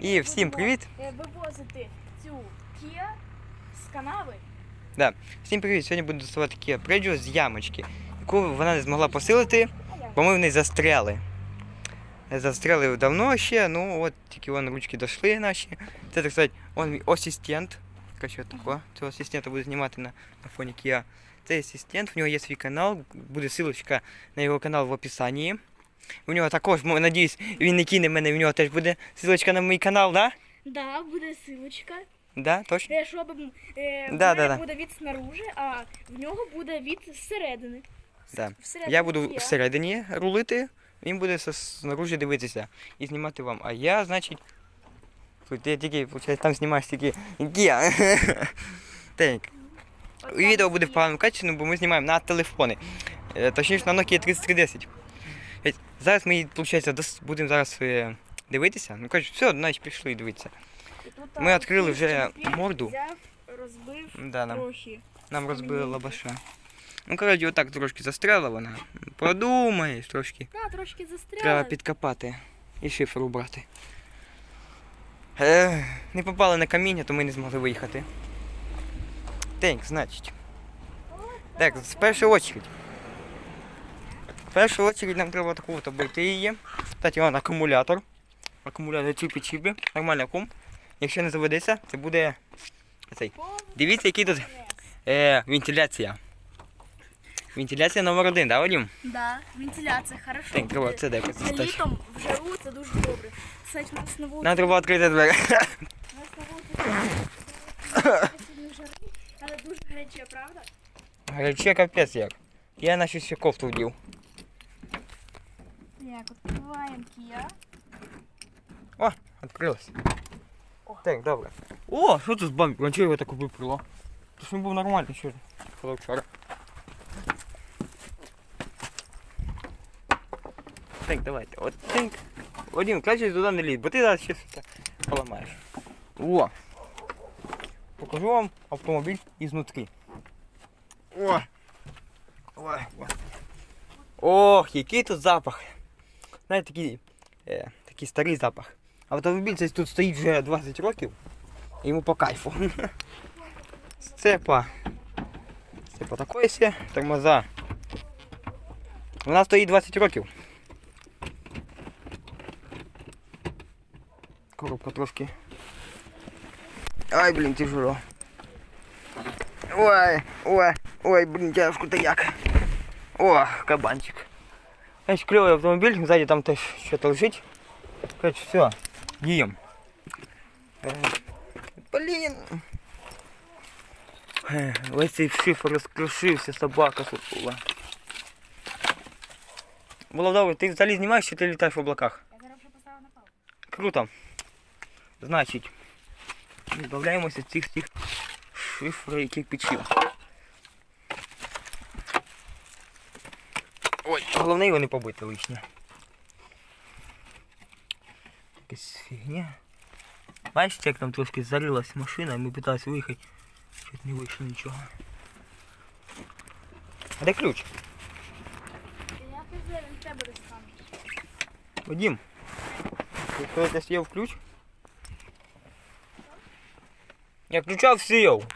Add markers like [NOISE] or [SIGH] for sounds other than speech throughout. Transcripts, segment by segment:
І всім привіт! е, Вивозити цю Kia з канави. Всім привіт! Сьогодні буду доставати Kia Preggio з ямочки, яку вона не змогла посилити, бо ми в неї застряли. Застряли давно ще, ну от тільки вон ручки дійшли наші. Це так сказати, он мій асистент. Короче, такого. Цього асистента буду знімати на, на фоні Kia. Це асистент, в нього є свій канал, буде ссылочка на його канал в описанні. У нього також, надіюсь, він не кине мене, в нього теж буде ссылочка на мій канал, да? Да, буде силочка. Да, точно? Е, Щоб е, в Да, мене да, да. буде від снаружи, а в нього буде від зсередини. Да. Всередині Я буду всередині рулити, він буде со- снаружи дивитися і знімати вам. А я, значить. Тут я тільки, виходить, там знімаєш тільки Гія. [LAUGHS] Так. Відео буде в поганому качестві, бо ми знімаємо на телефони. Е, Точніше на Nokia 3310. Зараз ми, виходить, будемо зараз е, дивитися. Ну, кажуть, все, значить пішли дивитися. Ми відкрили вже морду. Взяв, розбив Да, нам, трохи. нам розбили лабаша. Ну, коротше, отак трошки застряла вона. Подумаєш трошки. Да, трошки застряла. Треба підкопати і шифр убрати. Е, не попали на каміння, то ми не змогли виїхати. Так, значить. Так, в першу очередь. В першу очередь нам треба таку от обойти її. Кстати, вон акумулятор. Акумулятор чіпі-чіпі. Нормальний акум. Якщо не заведеться, це буде цей. Дивіться, який тут е, вентиляція. Вентиляція номер один, да, Вадим? Да, вентиляція, хорошо. Так, треба це де достати. літом в жару це дуже добре. Кстати, у нас на вулиці. Нам треба відкрити двері. У нас на вулиці [LAUGHS] але дуже гаряче, правда? Гаряче капець як. Я наче ще кофту вдів. Так, відкриваємо Kia. Відкрилось. Так, добре. О, що це з бампер? А чого його так виприло? Це ж він був нормальний, що було вчора. Так, давайте. От тинк. Вадим, краще туди не лізь, бо ти зараз ще все поламаєш. О! Покажу вам автомобіль ізнутри. О! Ой, о. Ох, який тут запах. Знаєте, такий, е, такий старий запах. Автомобіль тут стоїть вже 20 років. і Йому по кайфу. [LAUGHS] Сцепа. Сцепа такої сє, тормоза. Вона стоїть 20 років. Коробка трошки. Ай, блін, тяжело. Ой, ой, ой, блін, тяжко-то як. О, кабанчик. Значить, кльовий автомобіль, ззаді там теж щось лежить. Короче, все, їм. Е, Блін. Е, Весь цей шифр розкрошився, собака сутула. Володовий, ти взагалі знімаєш чи ти літаєш в облаках? Я зараз вже поставила на паузу. Круто. Значить, відбавляємося від цих цих шифр і кирпичів. Ой, головне його не побити лишнє. Якась фігня. Бачите, як там трошки зарилась машина, і ми питалися виїхати. Чуть не вийшло нічого. А де ключ? Я казав, він тебе достанеш. Вадим, ти коли ти сів ключ? Я ключа всів.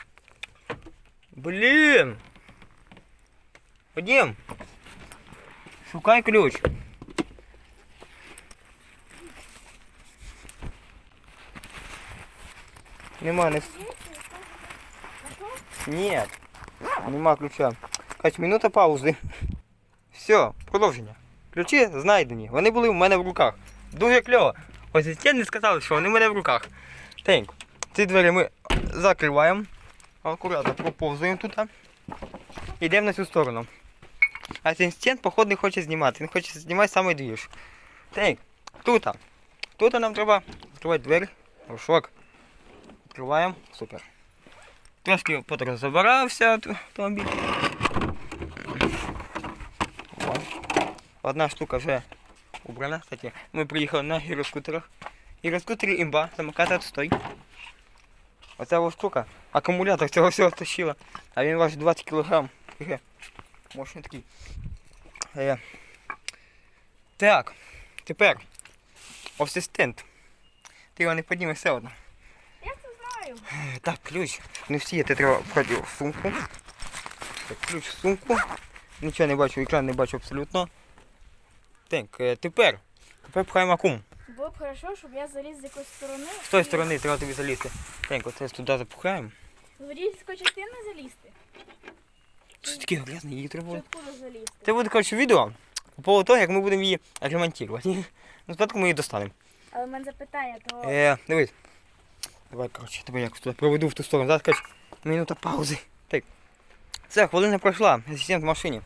Блін. Вадим. Шукай ключ. Нема, не... Нет. Нема ключа. Кать, минута паузи. Все, продовження. Ключі знайдені. Вони були в мене в руках. Дуже кльово. Ось ці не сказали, що вони в мене в руках. Так, ці двері ми закриваємо. Акуратно проповзуємо тут. Йдемо на цю сторону. А цей стін, походу, не хоче знімати. Він хоче знімати саме двіж. Так, тут. Тут нам треба відкривати двері. Рушок. Відкриваємо. Супер. Трошки потроху забирався автомобіль. О. Одна штука вже убрана. Кстати, ми приїхали на гіроскутерах. Гіроскутери імба, самокат отстой. Оця ось штука, акумулятор цього всього тащила. А він важить 20 кг. Мощний такий. Е. Так, тепер асистент. Ти його не піднімеш все одно. Я це знаю. Так, ключ. Не всі, ти треба вкладати в сумку. Так, ключ в сумку. Нічого не бачу, екран не бачу абсолютно. Так, е, тепер. Тепер пхаємо акум. Було б хорошо, щоб я заліз з якоїсь сторони. З тої сторони треба тобі залізти. Так, оце туди запухаємо. З водійської частини залізти. Це таке грязне, її треба. Це буде, коротше, відео по поводу того, як ми будемо її ремонтувати. Ну, спочатку ми її достанемо. Але в мене запитання, то Е, дивись. Давай, коротше, тебе якось туди проведу в ту сторону. Зараз, коротше, минута паузи. Так. Все, хвилина пройшла. Асистент в машині.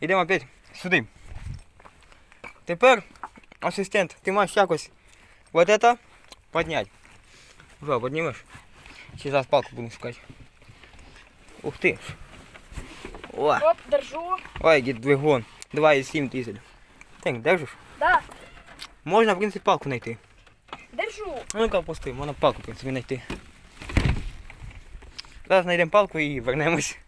Йдемо опять сюди. Тепер, асистент, ти маєш якось вот это підняти. Вже, піднімеш? Чи зараз палку будемо шукати? Ух ти. О, оп, держу. ой, дід двигун. 2,7 дизель. Так, держиш? Да, Можна, в принципі, палку знайти. держу. Ну, ну-ка, пусти, можна палку, в принципі, знайти. Зараз знайдемо палку і вернемось.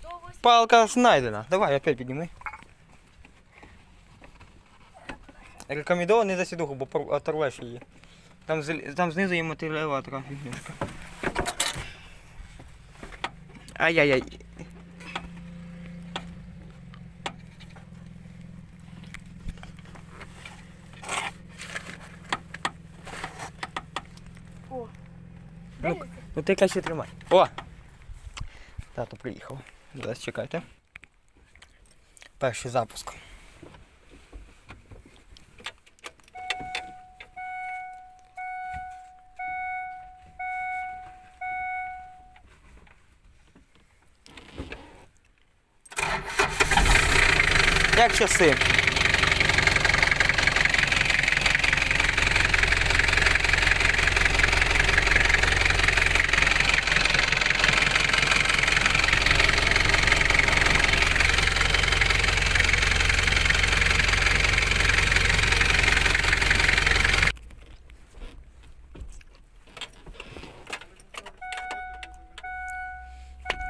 108. Палка знайдена. Давай, опять підніми. Рекомендовано не за сідуху, бо оторвеш її. Там, там знизу є матеріалова така фігнюшка. Ай-яй-яй. О. Ну, Дивіться. Ну ти краще тримай. О! Тато приїхав. Зараз чекайте. Перший запуск. Як часи?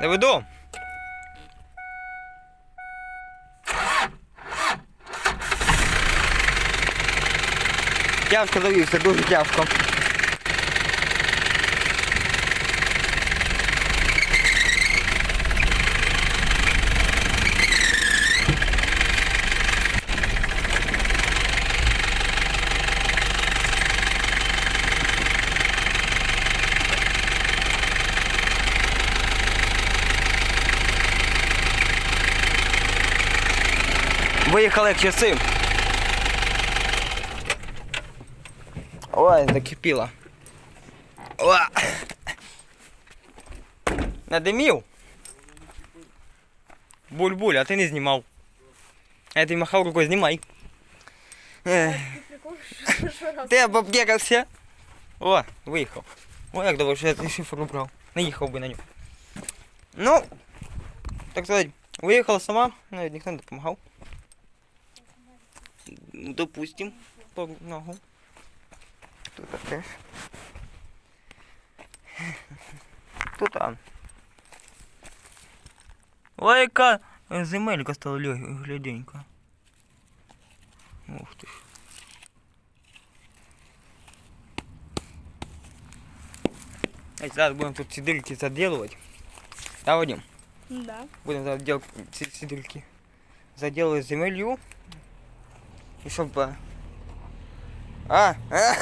Веду. Тяжко завівся, дуже тяжко. Виїхали як часи. Ой, закипіло. О! Надимів. Буль-буль, а ти не знімав. А я тобі махав рукою, знімай. Ех, Ти прикол, що- що раз? Ти обоб'єкався. О, виїхав. О, як добре, що я цей шифр убрав. Не їхав би на ньому. Ну, так сказати, виїхала сама, навіть ніхто не допомагав. Ну, Допустим, по ногу. Тут теж. Тут там. Ой, яка земелька стала лё- гляденька. Ух ти ж. А Зараз будемо тут ці дырки заделывать. Да, Вадим? Да. Будем зараз делать ці, ці дырки. Заделывать земелью. И чтобы... А! а!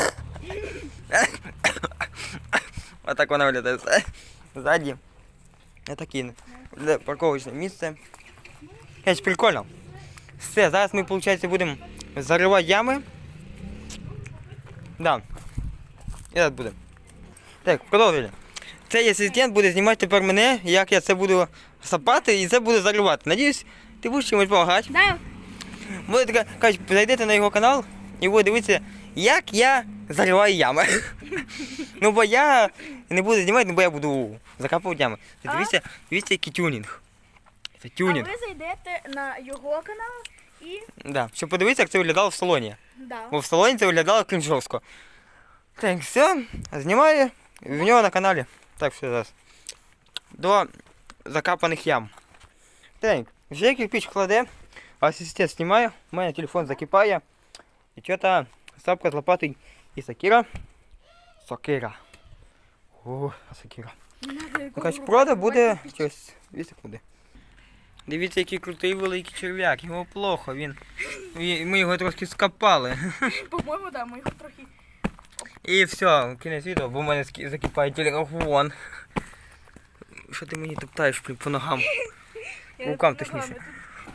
Вот так вона виглядає. Ззаді. Отакі. Для парковочне місце. Це прикольно. Все, зараз ми, виходить, будемо заривати ями. Да. І зараз будемо. Так, продовжили. Цей асистент буде знімати тепер мене, як я це буду сапати і це буду заривати. Надіюсь, ти будеш чимось допомагати. Да, Буде така, кажуть, зайдете на його канал і буде дивитися, як я зариваю ями. [LAUGHS] ну бо я не буду знімати, ну бо я буду закапувати ями. Ти А? Дивіться, дивіться, який тюнінг. Це а тюнінг. ви зайдете на його канал і... Да. Щоб подивитися, як це виглядало в салоні. Да. Бо в салоні це виглядало крім. Так, все, знімаю. В нього на каналі. Так, все зараз. До закапаних ям. Так, вже кирпич кладе, асистент знімає, у мене телефон закипає. І що-то сапка з лопатою і сакіра. Сокира. О, сокира. Рубати, прода буде через 2 секунди. Дивіться, який крутий великий черв'як. Йому плохо, він. Ми його трошки скопали. [LAUGHS] По-моєму, да, ми його трохи. І все, кінець відео, бо в мене закипає телефон. Що ти мені топтаєш по ногам? [LAUGHS] Рукам, точніше.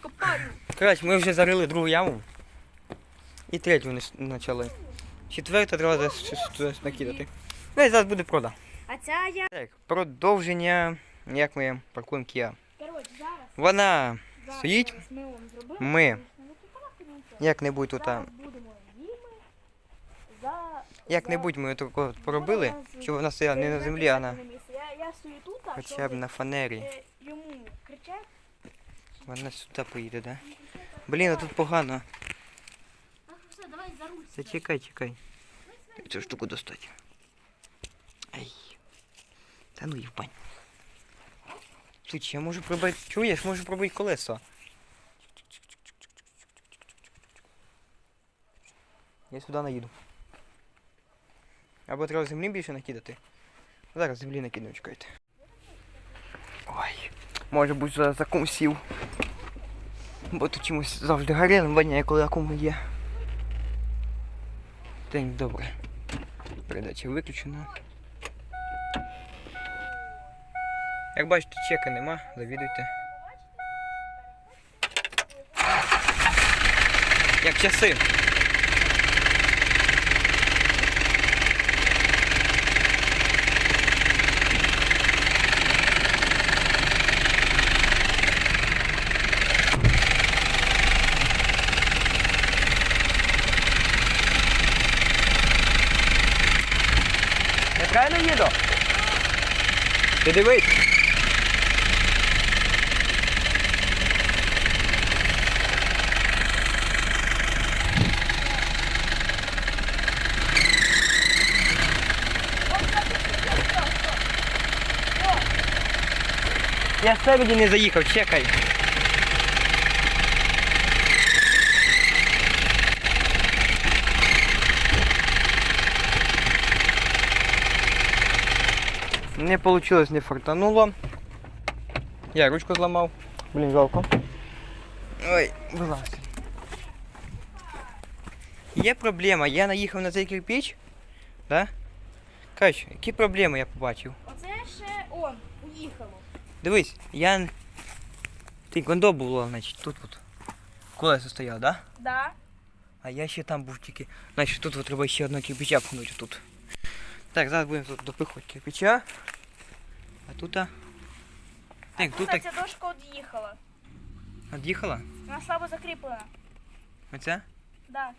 Копаю. Коротше, ми вже зарили другу яму. І третю почали. Четверта треба десь накидати. Ну і зараз буде прода. А ця я. Так, продовження, як ми паркуємо зараз. Вона Стоїть. Ми як-небудь тут, як-небудь ми тако поробили, щоб вона стояла не на землі, а на. Хоча б на фанері. е. Вона сюди поїде, да? Блін, а тут погано. За. Зачекай, чекай. Цю штуку достать. Ай. Та ну їбань. Слухай, я можу пробити. Чуєш, можу пробити колесо. Я сюди наїду. Або треба землі більше накидати. Зараз землі накину, чекайте. Ой. Може бути зараз акум сів. Бо тут чимось завжди гарячим воняє, коли акум є. День добре. Передача виключена. Як бачите, чека нема, завідуйте. Як часи. Я правильно їду? Ти дивись. Я спереді не заїхав, чекай. Не получилось, не фартануло. Я ручку зламав. Блін, жалко. Ой, вилазь. Є проблема, я наїхав на цей кирпич. Да? Коротше, які проблеми я побачив? Оце ще он, уїхало. Дивись, я. н- Ти кондо було, значить, тут от. Колесо стояло, да? Да. А я ще там був тільки. Значить, тут от треба ще одного кирпича пхнути тут. Так, зараз будемо тут допихувати кирпича. А тут. а, Так, тут так. Ця дошка од'їхала. Від'їхала? Вона слабо закріплена. Оця? Да.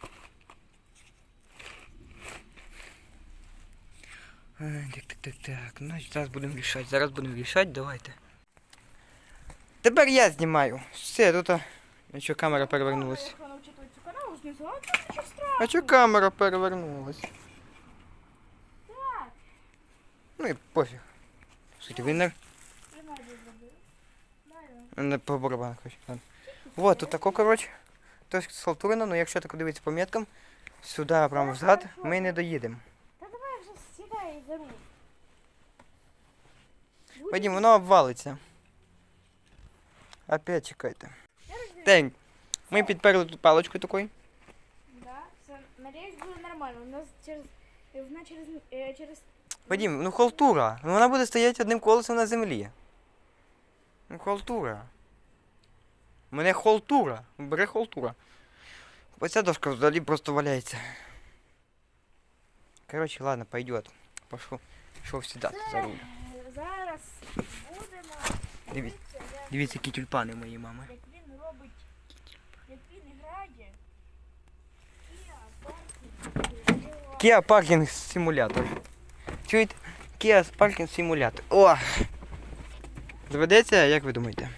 Е, Так, так, так, так. Ну, зараз будемо рішати. Зараз будемо рішати, давайте. Тепер я знімаю. Все, тут. а, що камера перевернулась? А що камера перевернулась? Так. Ну і пофіг. Слухайте, він не, по барабану. Ладно. Вот, тут тако, коротше. Трошки схалтурено, але якщо так дивитися по меткам, сюди прямо взад, ми не доїдемо. Та давай вже сідай за руль. Вадим, воно обвалиться. Опять чекайте. Так, ми підперли тут паличкою такою. Да, все, надіюсь, буде нормально. У нас через, вона через, е, через Вадим, ну халтура. Ну вона буде стояти одним колесом на землі. Ну халтура. У мене халтура. Бере халтура. Оця дошка взагалі просто валяється. Короче, ладно, пойдет. Пошел. Пішов сідати за руль. Е, Зараз будемо Дивіться, дивитися, як, дивіться, які тюльпани мої мами. як він робить, як він грає. І Kia Parking Simulator. Чуєте? Kia Parking Simulator. О! Заведеться, як ви думаєте?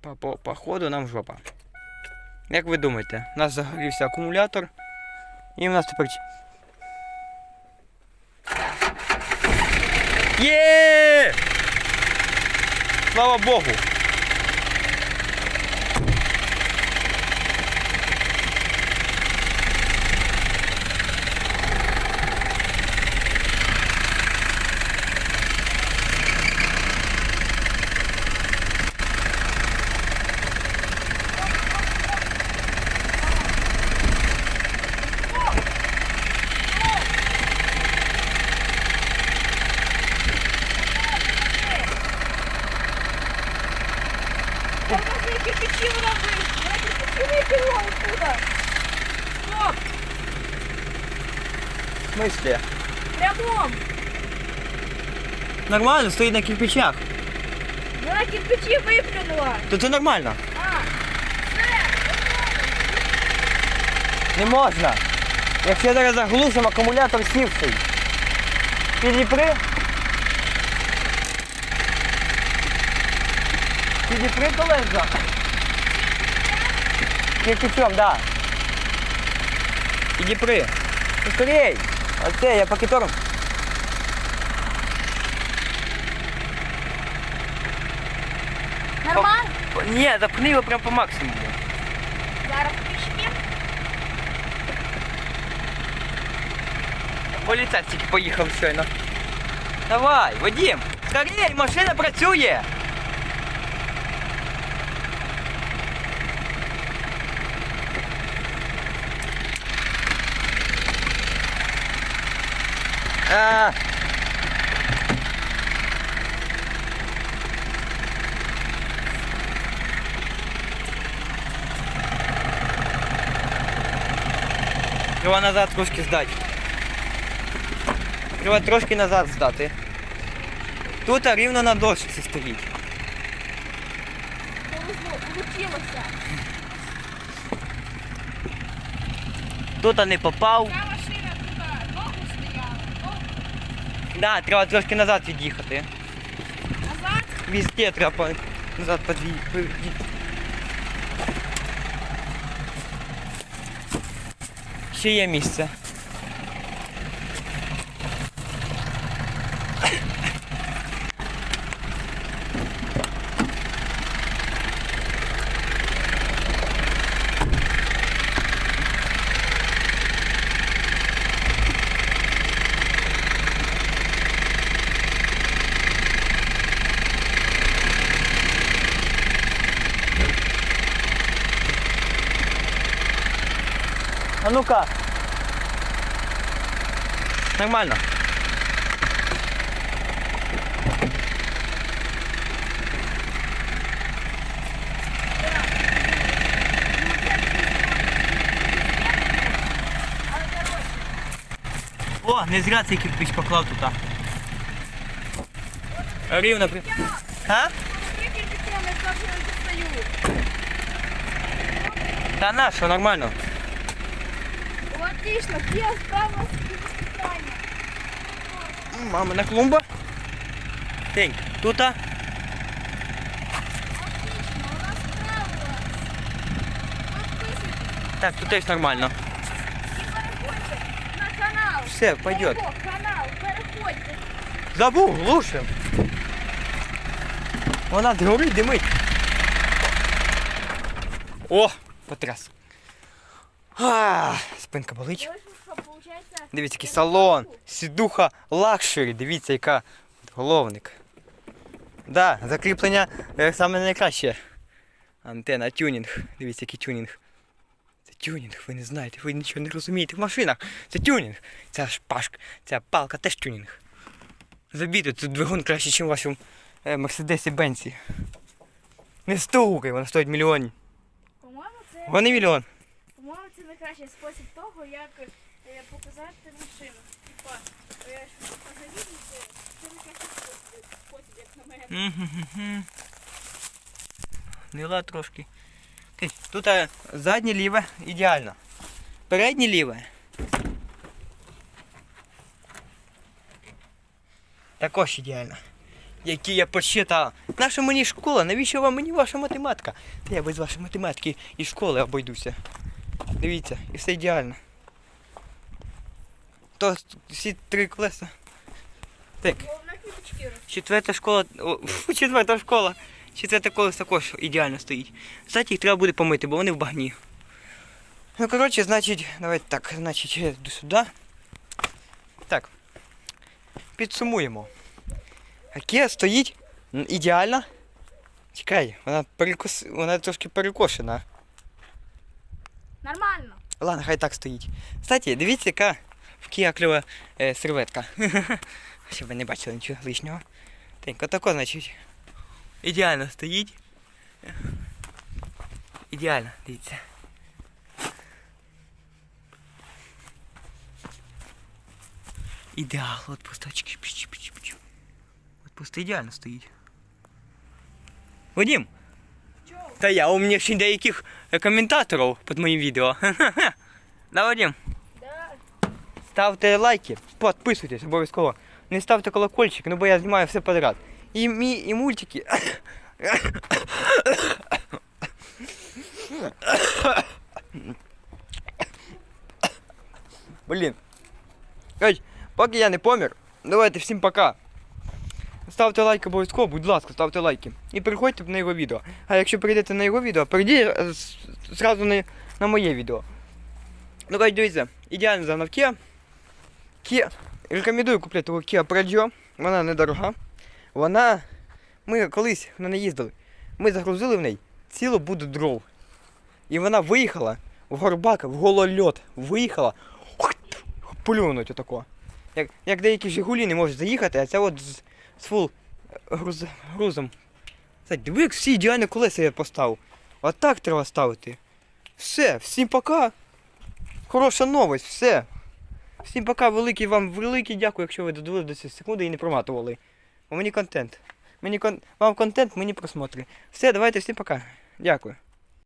По, по, по ходу нам жопа. Як ви думаєте, у нас загорівся акумулятор. І у нас тепер. Є! Слава Богу! Вона з кирпичі вона вийшла. Вона кирпичі викинула оттуда. Стоп! В смысле? Прямом! Нормально, стоїть на кирпичах. Вона кирпичі виплюнула. То це нормально. А, Не можна. Якщо я зараз заглушим, акумулятор сівший. Підіпри. Підіпри колеса. Кирпичом, да. Підіпри. Скорей. Оце, я по киторам. Ні, запни його прямо по максимуму. Зараз пішки. Поліцай тільки поїхав щойно. Давай, Вадим, скорей, машина працює. А. Треба назад трошки здати. Треба трошки назад здати. Тут рівно на дошці стоїть. Повезло, получилося. Тут не попав. Ця машина тут ногу стояла. Ногу Да, треба трошки назад від'їхати. назад. Везде треба назад під'їхати. Ще є місце. А ну-ка. Нормально. О, не зря цей кирпич поклав тут. Рівно при... А? Я. Та на, що нормально. Отлично, где справа? Мама на клумба. Тень, тут. Отлично, справилась. Підписуйтесь Так, тут теж нормально. на канал. Все, пойдет. Канал. Забув, глушим. Вона згорить, димить. О, потряс. А, спинка болить. Дивіться, який салон. Сідуха лакшері. Дивіться, яка головник. Да, закріплення е, саме найкраще. Антена, тюнінг. Дивіться, який тюнінг. Це тюнінг, ви не знаєте, ви нічого не розумієте в машинах. Це тюнінг. Ця шпажка, ця палка теж тюнінг. Забійте, тут двигун краще, ніж у вашому е, Мерседесі Бенці. Не стукай, вона стоїть мільйон. по-моєму, це, Вони мільйон. по-моєму, це найкращий спосіб того, як показати машину. Типа, е, позавідувати, це спосіб, спосіб, як на мене. Мгм. Гнила трошки. Тут е, заднє ліве ідеально. Переднє ліве. Також ідеально. Які я посчитав. Наша мені школа, навіщо вам мені ваша математика? Та я без вашої математики і школи обойдуся. Дивіться, і все ідеально. То всі три колеса. Так, четверта школа. О, фу, [LAUGHS] четверта школа. Четверта колесо також ідеально стоїть. Кстати, їх треба буде помити, бо вони в багні. Ну, коротше, значить, давайте так, значить, йду сюди. Так. Підсумуємо. Акія стоїть ідеально. Чекай, вона перекос... вона трошки перекошена. Нормально. Ладно, хай так стоїть. Кстати, дивіться, яка в Kia кльова е, серветка. [LAUGHS] Щоб ви не бачили нічого лишнього. Так, отако, значить. Ідеально стоїть. Ідеально, дивіться. Ідеал, от просто піч От просто ідеально стоїть. Вадим, та я у мене ще деяких е, коментаторів під моїм відео. [LAUGHS] Да, Вадим? Да. Ставте лайки, підписуйтесь обов'язково. Не ставте колокольчик, ну бо я знімаю все подряд. І, мі, і мультики. Блін. Ей, поки я не помер, давайте всім пока. Ставте лайк обов'язково, будь ласка, ставте лайки. І переходьте на його відео. А якщо перейдете на його відео, перейдіть е, з- зразу на, на моє відео. Ну, кажуть, дивіться, ідеально загнав Kia. Рекомендую купляти Kia Prado. Вона недорога. Вона. Ми колись на неї їздили. Ми загрузили в неї цілу буду дров. І вона виїхала в горбак, в голольот. Виїхала. Плюнуть отако. Як, як деякі Жигулі не можуть заїхати, а це от з, з фул груз, грузом. Диви, як всі ідеальні колеса я поставив. Отак треба ставити. Все, всім пока. Хороша новость, все. Всім пока, великий вам великий дякую, якщо ви додивились до цієї секунди і не проматували. Бо мені контент. Мені кон... Вам контент, мені просмотри. Все, давайте всім пока. Дякую.